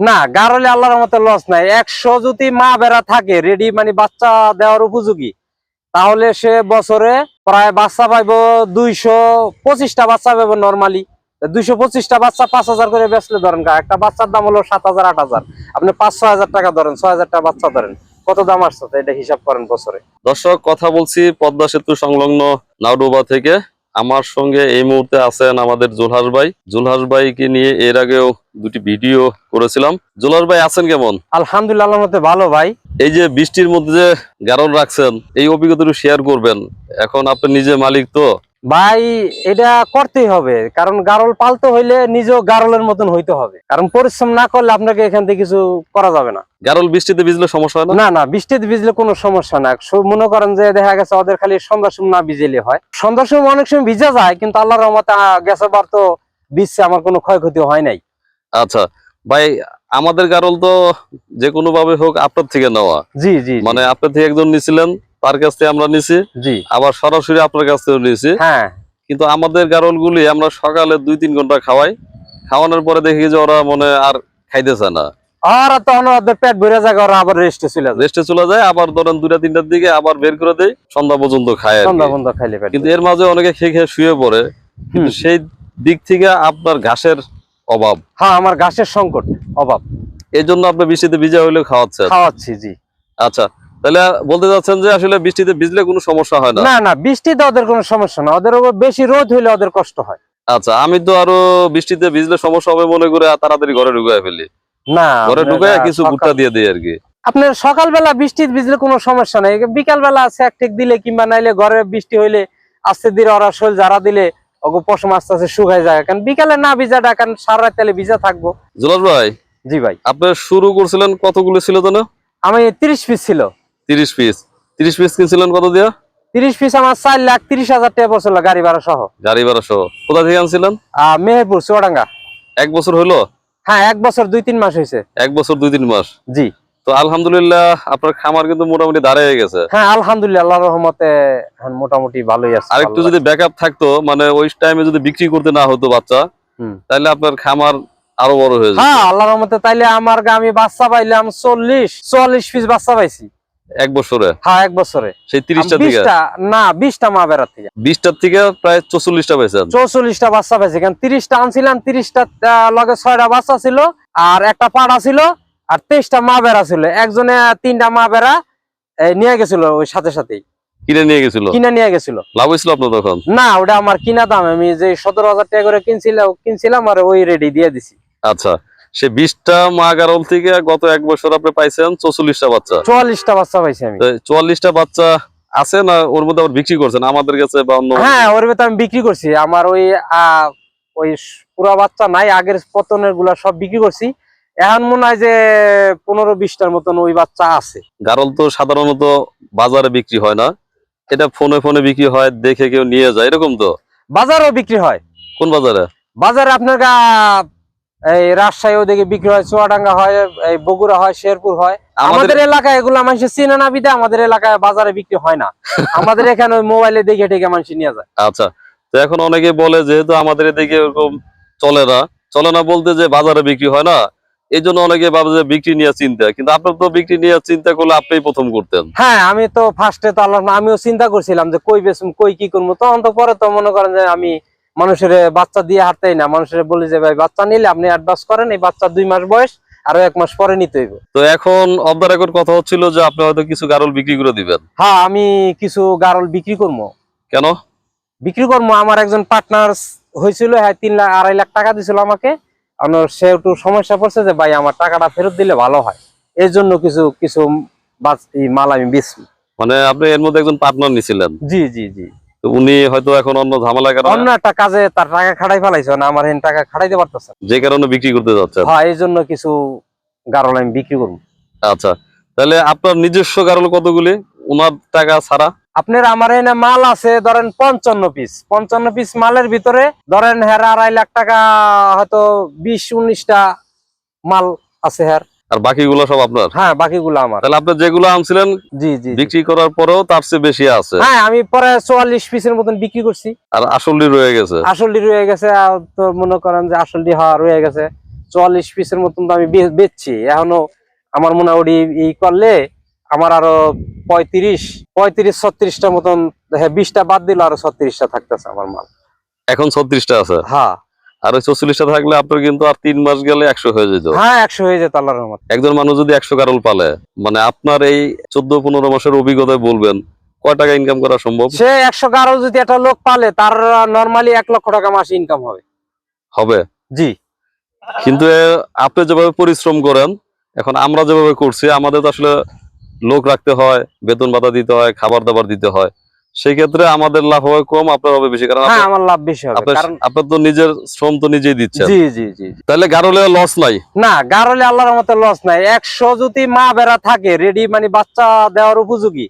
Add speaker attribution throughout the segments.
Speaker 1: না গারলে আল্লাহর মতো লস নাই। একশো যদি মা বেড়া থাকে রেডি মানে বাচ্চা দেওয়ার উপযোগী, তাহলে সে বছরে প্রায় বাচ্চা পাইবো দুইশো পঁচিশটা বাচ্চা পাইবো নর্মালি দুইশো পঁচিশটা বাচ্চা পাঁচ হাজার করে বেচলে ধরেন একটা বাচ্চার দাম হলো সাত হাজার, আট হাজার। আপনি পাঁচ ছয় হাজার টাকা ধরেন, ছয় হাজার টাকা বাচ্চা ধরেন। কত দাম আসছে? এটা হিসাব করেন বছরে।
Speaker 2: দর্শক, কথা বলছি পদ্মা সেতু সংলগ্ন নাউডোবা থেকে। আমার সঙ্গে এই মুহূর্তে আছেন আমাদের জুলহাস ভাই। জুলহাস ভাইকে নিয়ে এর আগেও দুটি ভিডিও করেছিলাম। জুলহাস ভাই আছেন কেমন?
Speaker 1: আলহামদুলিল্লাহ মতে ভালো ভাই।
Speaker 2: এই যে বৃষ্টির মধ্যে যে গারল রাখছেন এই অভিজ্ঞতাটা শেয়ার করবেন। এখন আপনি নিজে মালিক তো।
Speaker 1: ভাই এটা করতেই হবে। কারণ গারল পালতে হইলে নিজেও গারলের মতন হইতে হবে। কারণ পরিশ্রম না করলে আপনাকে এখান থেকে কিছু করা যাবে না।
Speaker 2: গারল বৃষ্টিতে ভিজলে সমস্যা হয় না?
Speaker 1: না বৃষ্টিতে ভিজলে কোনো সমস্যা না। মনে করেন যে দেখা গেছে ওদের খালি সন্ধ্যার সময় না ভিজেলে হয়। সন্ধ্যার সময় অনেক সময় ভিজা যায় কিন্তু আল্লাহর রহমতে গেছে বার তো ভিজছে আমার কোনো ক্ষয়ক্ষতি হয় নাই।
Speaker 2: আচ্ছা ভাই আমাদের গারল তো যে কোনো ভাবে হোক আপনার থেকে নেওয়া।
Speaker 1: জি জি জি,
Speaker 2: মানে আপনার থেকে একজন নিছিলেন তার কাছ থেকে আমরা নিছি।
Speaker 1: জি।
Speaker 2: আবার সরাসরি আপনার কাছ থেকে নিয়েছি।
Speaker 1: হ্যাঁ।
Speaker 2: কিন্তু আমাদের গারলগুলি আমরা সকালে দুই তিন ঘণ্টা খাওয়াই। খাওয়ানোর পরে দেখি যে ওরা মনে আর খাইতেছে না।
Speaker 1: আর তখন ওদের পেট ভরে যায় ওরা আবার রেস্টে চলে যায়।
Speaker 2: রেস্টে চলে যায় আবার ধরেন দুটা তিনটার দিকে আবার বের করে দেয় সন্ধ্যা পর্যন্ত খায়
Speaker 1: সন্ধ্যা খাইলে
Speaker 2: কিন্তু এর মাঝে অনেকে খেয়ে খেয়ে শুয়ে পড়ে। কিন্তু সেই দিক থেকে আপনার ঘাসের অভাব।
Speaker 1: হ্যাঁ আমার ঘাসের সংকট অভাব।
Speaker 2: এই জন্য আপনার বৃষ্টিতে ভিজা হইলেও খাওয়াচ্ছেন।
Speaker 1: খাওয়াচ্ছি জি।
Speaker 2: আচ্ছা তাহলে বলতে চাচ্ছেন যে আসলে বৃষ্টিতে ভিজলে কোনো সমস্যা হয় না?
Speaker 1: না না বৃষ্টিতে ওদের কোনো সমস্যা না। ওদের বেশি রোদ হইলে ওদের কষ্ট হয়।
Speaker 2: আচ্ছা আমি তো আরও বৃষ্টিতে ভিজলে সমস্যা হবে মনে করে তাড়াতাড়ি ঘরে ঢুকায় ফেলি।
Speaker 1: না
Speaker 2: ঘরে ঢুকায় কিছু ভুট্টা দিয়ে দিই আর কি।
Speaker 1: আপনার সকালবেলা ভিজলে কোনো সমস্যা নাই। বিকাল বেলা স্যাক দিলে কিংবা নাইলে ঘরে বৃষ্টি হইলে আস্তে ধীরে ওরা শৈল যারা দিলে ওগো পশম আস্তে আস্তে শুকায় যায়। কারণ বিকালে না ভিজাটা কারণ সারা রাত তাহলে ভিজা থাকব।
Speaker 2: জুলাস ভাই
Speaker 1: জি ভাই।
Speaker 2: আপনি শুরু করছিলেন কতগুলো ছিল
Speaker 1: আমি তিরিশ পিস ছিল।
Speaker 2: তিরিশ পিস তিরিশ পিস কিনছিলেন কত দিয়া?
Speaker 1: তিরিশ পিস আমার চার লাখ তিরিশ হাজার টাকা পড়ছিল গাড়ি ভাড়া সহ।
Speaker 2: গাড়ি ভাড়া সহ। কোথা থেকে আনছিলেন?
Speaker 1: মেহেরপুর চুয়াডাঙ্গা।
Speaker 2: এক বছর হইল?
Speaker 1: হ্যাঁ এক বছর দুই তিন মাস হয়েছে
Speaker 2: এক বছর দুই তিন মাস?
Speaker 1: জি।
Speaker 2: তো আলহামদুলিল্লাহ আপনার খামার কিন্তু মোটামুটি দাঁড়িয়ে গেছে।
Speaker 1: হ্যাঁ আলহামদুলিল্লাহ আল্লাহ রহমতে এখন মোটামুটি ভালোই আছে
Speaker 2: আর একটু যদি ব্যাকআপ থাকতো মানে ওই টাইমে যদি বিক্রি করতে না হতো বাচ্চা। তাহলে আপনার খামার আরও বড় হয়ে যেত।
Speaker 1: হ্যাঁ আল্লাহর রহমতে তাইলে আমার গা- আমি বাচ্চা পাইলাম চল্লিশ চল্লিশ পিস বাচ্চা পাইছি।
Speaker 2: এক বছরে?
Speaker 1: হ্যাঁ এক বছরে।
Speaker 2: সেই তিরিশটা থেকে?
Speaker 1: না বিশটা মা বেড়ার থেকে।
Speaker 2: বিশটার থেকে প্রায় চৌচল্লিশটা পেয়েছেন
Speaker 1: চৌচল্লিশটা বাচ্চা পাইছি কারণ তিরিশটা আনছিলাম তিরিশটা লগে ছয়টা বাচ্চা ছিল আর একটা পাড়া ছিল আর তেইশটা মা বেড়া ছিল। একজনে তিনটা মা বেড়া নিয়ে গেছিল ওই সাথে সাথেই।
Speaker 2: কিনে নিয়ে গেছিল?
Speaker 1: কিনে নিয়ে গেছিল।
Speaker 2: লাভ হয়েছিল আপনার তখন?
Speaker 1: না ওটা আমার কিনা দাম। আমি যে সতেরো হাজার টাকা করে কিনছিলাম কিনছিলাম আর ওই রেডি দিয়ে দিছি।
Speaker 2: আচ্ছা। সে বিশটা মা গারল থেকে গত এক বছর আপনি পাইছেন চৌচল্লিশটা বাচ্চা।
Speaker 1: চুয়াল্লিশটা বাচ্চা পাইছি আমি।
Speaker 2: চুয়াল্লিশটা বাচ্চা আছে না ওর মধ্যে আবার বিক্রি করছেন? আমাদের কাছে বা অন্য
Speaker 1: হ্যাঁ ওর ভেতর আমি বিক্রি করছি। আমার ওই ওই পুরা বাচ্চা নাই আগের পতনেরগুলা সব বিক্রি করছি। এখন মনে হয় যে পনেরো বিশটার মতন ওই বাচ্চা আছে।
Speaker 2: গারল তো সাধারণত বাজারে বিক্রি হয় না। এটা ফোনে ফোনে বিক্রি হয় দেখে কেউ নিয়ে যায় এরকম তো?
Speaker 1: বাজারেও বিক্রি হয়।
Speaker 2: কোন বাজারে?
Speaker 1: বাজারে আপনার এই রাজশাহী ওদিকে বিক্রি হয় চুয়াডাঙ্গা হয় এই বগুড়া হয় শেরপুর হয়।
Speaker 2: আমাদের
Speaker 1: এলাকায় এগুলো মানুষ চিনে না বিদে আমাদের এলাকায় বাজারে বিক্রি হয় না। আমাদের এখানে ওই মোবাইলে দেখে টেকে মানুষ নিয়ে যায়।
Speaker 2: আচ্ছা তো এখন অনেকে বলে যেহেতু আমাদের এদিকে এরকম চলে না চলে না বলতে যে বাজারে বিক্রি হয় না এই জন্য অনেকে ভাবে যে বিক্রি নিয়ে চিন্তা। কিন্তু আপনার তো বিক্রি নিয়ে চিন্তা করলে আপনি প্রথম করতেন।
Speaker 1: হ্যাঁ আমি তো ফার্স্টে তো আল্লাহ আমিও চিন্তা করছিলাম যে কই বেসুম কই কি করব। তখন তো পরে তো মনে করেন যে আমি মানুষের বাচ্চা দিয়ে হারতেই না। মানুষের বলি যে ভাই বাচ্চা নিলে আপনি অ্যাডভান্স করেন এই বাচ্চা দুই মাস বয়স আরও এক মাস পরে নিতে হইব।
Speaker 2: তো এখন অফ দ্য রেকর্ড কথা হচ্ছিল যে আপনি হয়তো কিছু গারল বিক্রি করে দিবেন।
Speaker 1: হ্যাঁ আমি কিছু গারল বিক্রি করব।
Speaker 2: কেন?
Speaker 1: বিক্রি করব আমার একজন পার্টনার হয়েছিল হ্যাঁ তিন লাখ আড়াই লাখ টাকা দিছিল আমাকে। সে একটু সমস্যা পড়ছে যে ভাই আমার টাকাটা ফেরত দিলে ভালো হয়। এই জন্য কিছু কিছু মাল আমি বেচি
Speaker 2: মানে আপনি এর মধ্যে একজন পার্টনার নিছিলেন।
Speaker 1: জি জি জি।
Speaker 2: উনি হয়তো এখন অন্য ঝামেলা
Speaker 1: অন্য একটা কাজে তার টাকা খাটাই ফেলাইছে না আমার হেন টাকা খাটাইতে পারতেছে
Speaker 2: যে কারণে বিক্রি করতে যাচ্ছেন
Speaker 1: হ্যাঁ এই জন্য কিছু গারল আমি বিক্রি করব।
Speaker 2: আচ্ছা তাহলে আপনার নিজস্ব গারল কতগুলি? ওনার টাকা ছাড়া?
Speaker 1: আপনার আমার এনে মাল আছে ধরেন পঞ্চান্ন পিস পঞ্চান্ন পিস মালের ভিতরে ধরেন হ্যার আড়াই লাখ টাকা হয়তো বিশ উনিশটা মাল আছে হ্যার
Speaker 2: আর বাকিগুলো সব আপনার?
Speaker 1: হ্যাঁ বাকিগুলো আমার।
Speaker 2: তাহলে আপনি যেগুলো আনছিলেন
Speaker 1: জি জি।
Speaker 2: বিক্রি করার পরেও তার চেয়ে বেশি আছে?
Speaker 1: হ্যাঁ আমি পরে চুয়াল্লিশ পিসের মতন বিক্রি করছি।
Speaker 2: আর আসলটি রয়ে গেছে?
Speaker 1: আসলটি রয়ে গেছে তো মনে করেন যে আসলটি হওয়া রয়ে গেছে। চুয়াল্লিশ পিসের মতন তো আমি বেচছি। এখনও আমার মোটামুটি ই করলে আমার আরও পঁয়ত্রিশ পঁয়ত্রিশ ছত্রিশটা মতন হ্যাঁ বিশটা বাদ দিলে আরও ছত্রিশটা থাকতেছে আমার মাল।
Speaker 2: এখন ছত্রিশটা আছে?
Speaker 1: হ্যাঁ।
Speaker 2: আর ওই চল্লিশটা থাকলে আপনার কিন্তু আর তিন মাস গেলে একশো হয়ে যেত।
Speaker 1: হ্যাঁ একশো হয়ে যেত আল্লাহর রহমত।
Speaker 2: একজন মানুষ যদি একশো কারল পালে মানে আপনার এই চোদ্দ পনেরো মাসের অভিজ্ঞতায় বলবেন কয় টাকা ইনকাম করা সম্ভব?
Speaker 1: সে একশো গারো যদি একটা লোক পালে তার নর্মালি এক লক্ষ টাকা মাসে ইনকাম হবে।
Speaker 2: হবে?
Speaker 1: জি।
Speaker 2: কিন্তু আপনি যেভাবে পরিশ্রম করেন এখন আমরা যেভাবে করছি আমাদের তো আসলে লোক রাখতে হয় বেতন ভাতা দিতে হয় খাবার দাবার দিতে হয়। সেই ক্ষেত্রে আমাদের লাভ হবে কম আপনার হবে বেশি কারণ
Speaker 1: হ্যাঁ আমার লাভ বেশি হবে কারণ
Speaker 2: আপনার তো নিজের শ্রম তো নিজেই দিচ্ছেন।
Speaker 1: জি জি জি।
Speaker 2: তাহলে গারলে লস নাই?
Speaker 1: না গারলে আল্লাহর মতো লস নাই। একশো যদি মা বেড়া থাকে রেডি মানে বাচ্চা দেওয়ার উপযোগী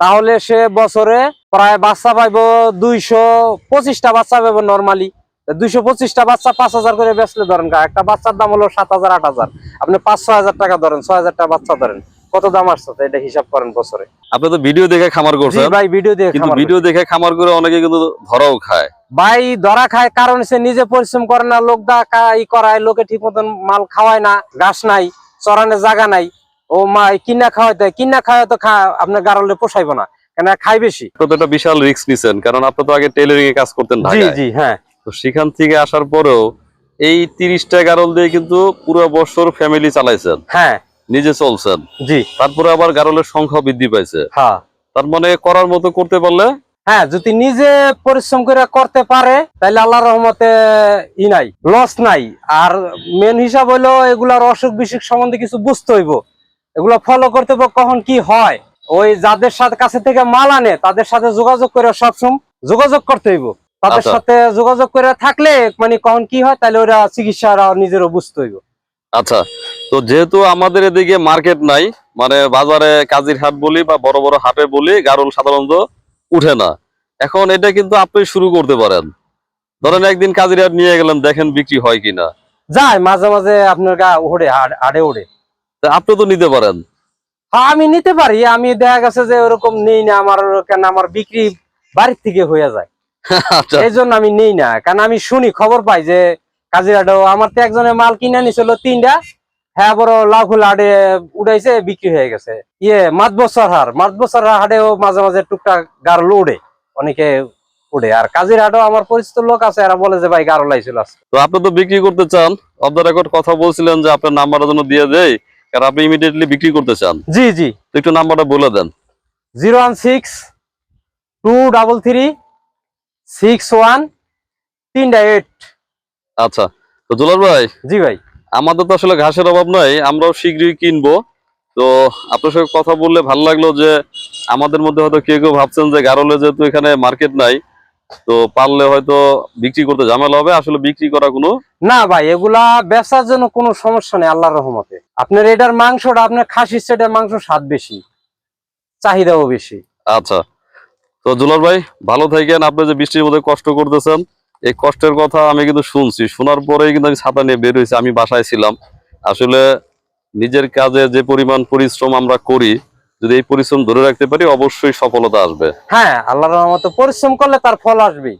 Speaker 1: তাহলে সে বছরে প্রায় বাচ্চা পাইবো দুইশো পঁচিশটা বাচ্চা পাইবো নর্মালি দুইশো পঁচিশটা বাচ্চা পাঁচ হাজার করে বেচলে ধরেন একটা বাচ্চার দাম হলো সাত হাজার আট হাজার। আপনি পাঁচ ছয় হাজার টাকা ধরেন ছয় হাজার টাকা বাচ্চা ধরেন। কত দাম আসছে এটা হিসাব করেন বছরে?
Speaker 2: আপনি তো ভিডিও দেখে খামার করছেন।
Speaker 1: ভাই ভিডিও দিয়ে
Speaker 2: কিন্তু ভিডিও দেখে খামার করে অনেকে কিন্তু ধরাও খায়।
Speaker 1: ভাই ধরা খায় কারণ সে নিজে পরিশ্রম করে না লোক দা ই করায় লোকে ঠিক মতন মাল খাওয়ায় না ঘাস নাই চরানোর জায়গা নাই। ও মা কিনা খাওয়াইতে হয়। কিনা খাওয়াই তো খা আপনার গারলে পোষাইবো না কেন খাই বেশি।
Speaker 2: তো একটা বিশাল রিস্ক নিছেন কারণ আপনি তো আগে টেলারিং এ কাজ করতেন
Speaker 1: জি
Speaker 2: ঢাকায়।
Speaker 1: জি হ্যাঁ।
Speaker 2: তো সেখান থেকে আসার পরেও এই তিরিশটা গারল দিয়ে কিন্তু পুরো বছর ফ্যামিলি চালাইছেন।
Speaker 1: হ্যাঁ।
Speaker 2: নিজে চলছেন।
Speaker 1: জি।
Speaker 2: তারপরে আবার গারলের সংখ্যা বৃদ্ধি পাইছে।
Speaker 1: হ্যাঁ।
Speaker 2: তার মানে করার মতো করতে পারলে?
Speaker 1: হ্যাঁ যদি নিজে পরিশ্রম করে করতে পারে তাহলে আল্লাহ রহমতে ই নাই লস নাই। আর মেন হিসাব হইল এগুলার অসুখ বিসুখ সম্বন্ধে কিছু বুঝতে হইব। এগুলো ফলো করতে হবে কখন কি হয়। ওই যাদের সাথে কাছে থেকে মাল আনে তাদের সাথে যোগাযোগ করে সবসময় যোগাযোগ করতে হইব। তাদের
Speaker 2: আচ্ছা।
Speaker 1: সাথে যোগাযোগ করে থাকলে মানে কখন কি হয় তাহলে ওরা চিকিৎসা নিজেরও বুঝতে হইব।
Speaker 2: আচ্ছা তো যেহেতু আমাদের এদিকে মার্কেট নাই মানে বাজারে কাজির হাট বলি বা বড় বড় হাটে বলি গারল সাধারণত উঠে না। এখন এটা কিন্তু আপনি শুরু করতে পারেন। ধরেন একদিন কাজির হাট নিয়ে গেলেন দেখেন বিক্রি হয় কিনা।
Speaker 1: যায় মাঝে মাঝে আপনার গা ওড়ে আড়ে ওড়ে।
Speaker 2: আপনি তো নিতে পারেন।
Speaker 1: হ্যাঁ আমি নিতে পারি আমি দেখা গেছে যে ওরকম নেই না আমার কেন আমার বিক্রি বাড়ির থেকে হয়ে যায়।
Speaker 2: আচ্ছা।
Speaker 1: এই জন্য আমি নেই না কারণ আমি শুনি খবর পাই যে কাজিরাডো আমার তো একজনের মাল কিনে নিছিল তিনটা। হ্যাঁ বড় লাভ হাটে উড়াইছে বিক্রি হয়ে গেছে। ইয়ে মাত বছর হার মাত বছর হাটেও মাঝে মাঝে টুকটাক গারল উড়ে অনেকে উড়ে। আর কাজিরহাটও আমার পরিচিত লোক আছে এরা বলে যে ভাই গারল আইছিল
Speaker 2: তো আপনি তো বিক্রি করতে চান। অফ দ্য রেকর্ড কথা বলছিলেন যে আপনার নাম্বারটা জন্য দিয়ে দেই কারণ আপনি ইমিডিয়েটলি বিক্রি করতে চান।
Speaker 1: জি জি।
Speaker 2: একটু নাম্বারটা বলে দেন।
Speaker 1: Zero one six two double three six one তিনটা এইট।
Speaker 2: আচ্ছা তো দুলার ভাই
Speaker 1: জি ভাই।
Speaker 2: আমাদের তো আসলে ঘাসের অভাব নাই আমরাও শীঘ্রই কিনবো। তো আপনার সঙ্গে কথা বললে ভালো লাগল যে আমাদের মধ্যে হয়তো কেউ কেউ ভাবছেন যে গারলে যেহেতু এখানে মার্কেট নাই তো পারলে হয়তো বিক্রি করতে ঝামেলা হবে আসলে বিক্রি করা কোনো
Speaker 1: না ভাই এগুলা বেচার জন্য কোনো সমস্যা নেই আল্লাহর রহমতে। আপনার এটার মাংসটা আপনার খাসির সেটার মাংস স্বাদ বেশি চাহিদাও বেশি।
Speaker 2: আচ্ছা তো জুলার ভাই ভালো থাকেন আপনি যে বৃষ্টির মধ্যে কষ্ট করতেছেন এই কষ্টের কথা আমি কিন্তু শুনছি। শোনার পরেই কিন্তু আমি ছাতা নিয়ে বের হয়েছি, আমি বাসায় ছিলাম। আসলে নিজের কাজে যে পরিমাণ পরিশ্রম আমরা করি, যদি এই পরিশ্রম ধরে রাখতে পারি, অবশ্যই সফলতা আসবে।
Speaker 1: হ্যাঁ আল্লাহর মতো পরিশ্রম করলে তার ফল আসবেই।